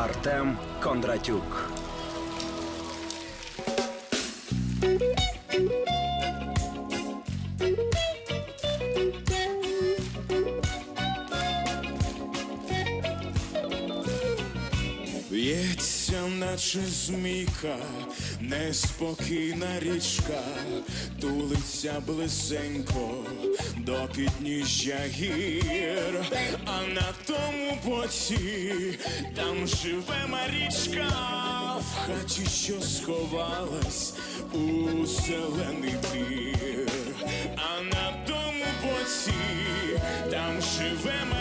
Артем Кондратюк. В'ється, наче змійка, неспокійна річка, тулиться близенько до підніжжя гір, а на тому боці там живе Марічка, в хаті, що сховалась у зелений двір, а на тому боці там живе Марічка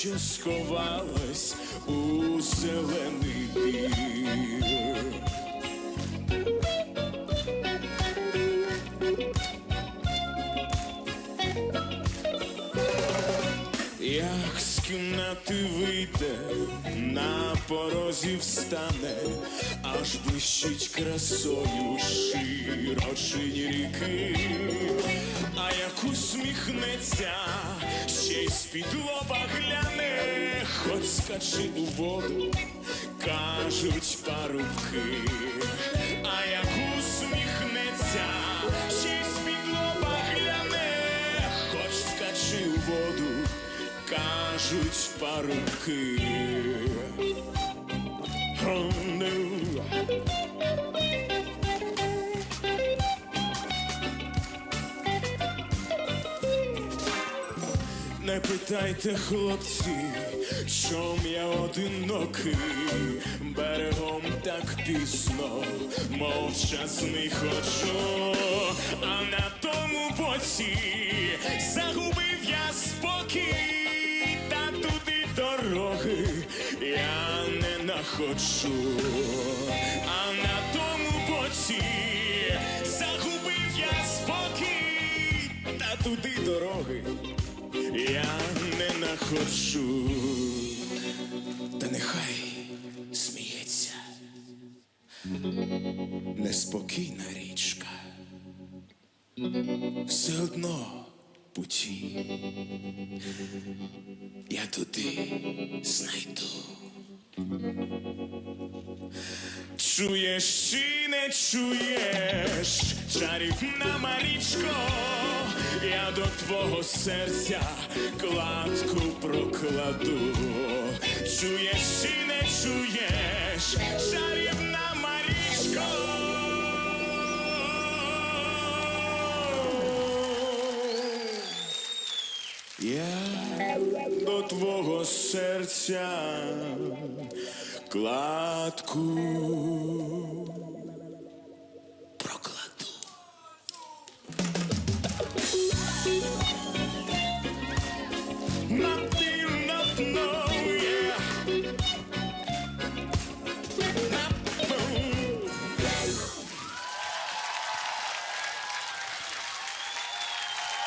що сховалась у зелений бір. Як з кімнати вийде, на порозі встане, аж блищить красою широчині ріки, а як усміхнеться, ще й з-під лоба гляне, хоч скачи у воду, кажуть парубки, а як усміхнеться, ще й з-під лоба гляне, хоч скачи у воду, кажуть парубки. Oh, no. Не питайте, хлопці, чом я одинокий, берегом так пізно, мовчазний ходжу, а на тому боці загубив я спокій, та туди дороги я не находжу, а на тому боці загубив я спокій, та туди дороги я не находжу, та нехай сміється. Неспокійна річка, все одно путі. Я туди знайду. Чуєш чи не чуєш, чарівна Марічко, до твого серця кладку прокладу. Чуєш чи не чуєш, чарівна Марічко. Я до твого серця кладку Not enough, no.